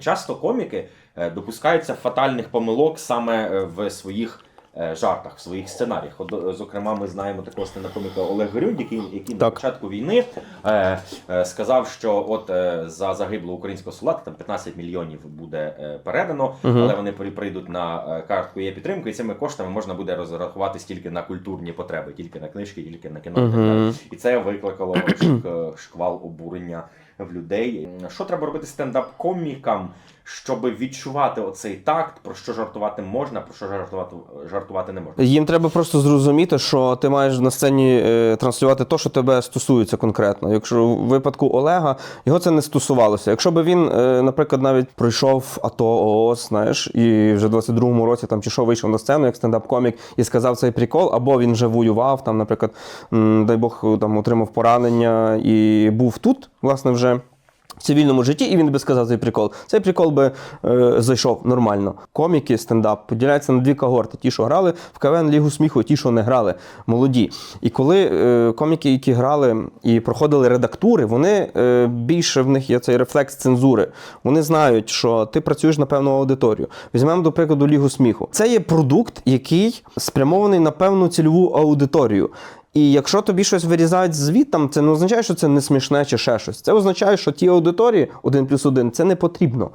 Часто коміки е, допускаються фатальних помилок саме е, в своїх е, жартах, в своїх сценаріях. От, зокрема, ми знаємо такого стендапоміка Олег Горюнь, який, який на початку війни е, е, сказав, що от е, за загиблого українського солдата там 15 мільйонів буде е, передано, Мгм. але вони при- прийдуть на картку є підтримки, і цими коштами можна буде розрахуватись тільки на культурні потреби, тільки на книжки, тільки на кіно. Мгм. І це викликало шк- шквал обурення в людей. Що треба робити стендап-комікам, щоб відчувати оцей такт, про що жартувати можна, про що жартувати, жартувати не можна? Їм треба просто зрозуміти, що ти маєш на сцені е, транслювати те, що тебе стосується конкретно. Якщо в випадку Олега його це не стосувалося. Якщо би він, е, наприклад, навіть пройшов АТО ООС, знаєш, і вже в 22-му році там чи що вийшов на сцену як стендап-комік і сказав цей прикол, або він вже воював, там, наприклад, дай Бог, там отримав поранення і був тут, власне, вже. Цивільному житті, і він би сказав цей прикол. Цей прикол би е, зайшов нормально. Коміки, стендап поділяються на дві когорти: ті, що грали в КВН Лігу сміху, ті, що не грали, молоді. І коли е, коміки, які грали і проходили редактури, вони е, більше в них є цей рефлекс цензури. Вони знають, що ти працюєш на певну аудиторію. Візьмемо, до прикладу, Лігу сміху. Це є продукт, який спрямований на певну цільову аудиторію. І якщо тобі щось вирізають звітом, це не означає, що це не смішне чи ще щось. Це означає, що ті аудиторії один плюс один це не потрібно.